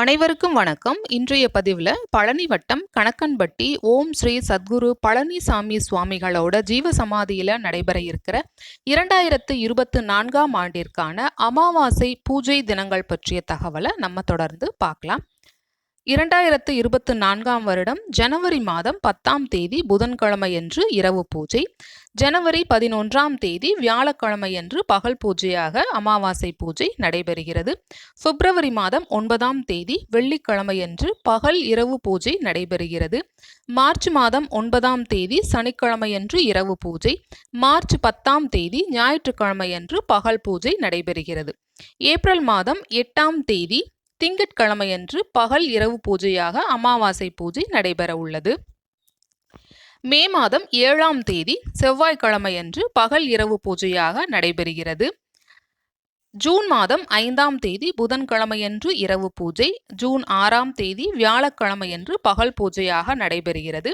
அனைவருக்கும் வணக்கம். இன்றைய பதிவில் பழனி வட்டம் கணக்கன்பட்டி ஓம் ஸ்ரீ சத்குரு பழனிசாமி சுவாமிகளோட ஜீவ சமாதியில் நடைபெற இருக்கிற இரண்டாயிரத்து இருபத்து நான்காம் ஆண்டிற்கான அமாவாசை பூஜை தினங்கள் பற்றிய தகவலை நம்ம தொடர்ந்து பார்க்கலாம். இரண்டாயிரத்து இருபத்து நான்காம் வருடம் ஜனவரி மாதம் பத்தாம் தேதி புதன்கிழமையன்று இரவு பூஜை. ஜனவரி பதினொன்றாம் தேதி வியாழக்கிழமையன்று பகல் பூஜையாக அமாவாசை பூஜை நடைபெறுகிறது. பிப்ரவரி மாதம் ஒன்பதாம் தேதி வெள்ளிக்கிழமையன்று பகல் இரவு பூஜை நடைபெறுகிறது. மார்ச் மாதம் ஒன்பதாம் தேதி சனிக்கிழமையன்று இரவு பூஜை. மார்ச் பத்தாம் தேதி ஞாயிற்றுக்கிழமையன்று பகல் பூஜை நடைபெறுகிறது. ஏப்ரல் மாதம் எட்டாம் தேதி திங்கட்கிழமையன்று பகல் இரவு பூஜையாக அமாவாசை பூஜை நடைபெற உள்ளது மே மாதம் ஏழாம் தேதி செவ்வாய்க்கிழமையன்று பகல் இரவு பூஜையாக நடைபெறுகிறது. ஜூன் மாதம் ஐந்தாம் தேதி புதன்கிழமையன்று இரவு பூஜை ஜூன் ஆறாம் தேதி வியாழக்கிழமையன்று பகல் பூஜையாக நடைபெறுகிறது.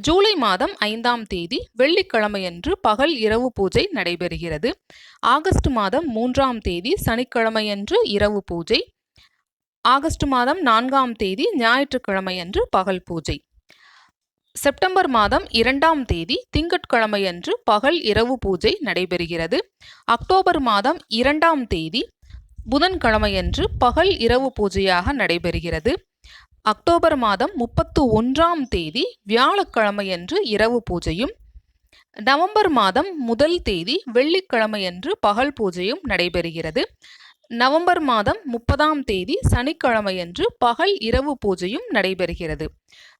ஜூலை மாதம் ஐந்தாம் தேதி வெள்ளிக்கிழமையன்று பகல் இரவு பூஜை நடைபெறுகிறது. ஆகஸ்ட் மாதம் மூன்றாம் தேதி சனிக்கிழமையன்று இரவு பூஜை ஆகஸ்ட் மாதம் நான்காம் தேதி ஞாயிற்றுக்கிழமையன்று பகல் பூஜை. செப்டம்பர் மாதம் இரண்டாம் தேதி திங்கட்கிழமையன்று பகல் இரவு பூஜை நடைபெறுகிறது. அக்டோபர் மாதம் இரண்டாம் தேதி புதன்கிழமையன்று பகல் இரவு பூஜையாக நடைபெறுகிறது. அக்டோபர் மாதம் முப்பத்து ஒன்றாம் தேதி வியாழக்கிழமையன்று இரவு பூஜையும் நவம்பர் மாதம் முதல் தேதி வெள்ளிக்கிழமையன்று பகல் பூஜையும் நடைபெறுகிறது. நவம்பர் மாதம் முப்பதாம் தேதி சனிக்கிழமையன்று பகல் இரவு பூஜையும் நடைபெறுகிறது.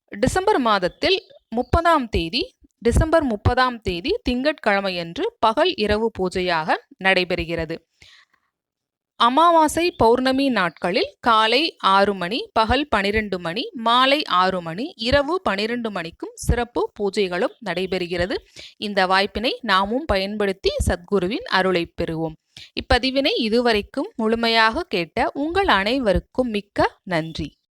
டிசம்பர் மாதத்தில் முப்பதாம் தேதி டிசம்பர் முப்பதாம் தேதி திங்கட்கிழமையன்று பகல் இரவு பூஜையாக நடைபெறுகிறது. அமாவாசை பௌர்ணமி நாட்களில் காலை ஆறு மணி பகல் பனிரெண்டு மணி மாலை ஆறு மணி இரவு பனிரெண்டு மணிக்கும் சிறப்பு பூஜைகளும் நடைபெறுகிறது. இந்த வாய்ப்பினை நாமும் பயன்படுத்தி சத்குருவின் அருளை பெறுவோம். இப்பதிவினை இதுவரைக்கும் முழுமையாக கேட்ட உங்கள் அனைவருக்கும் மிக்க நன்றி.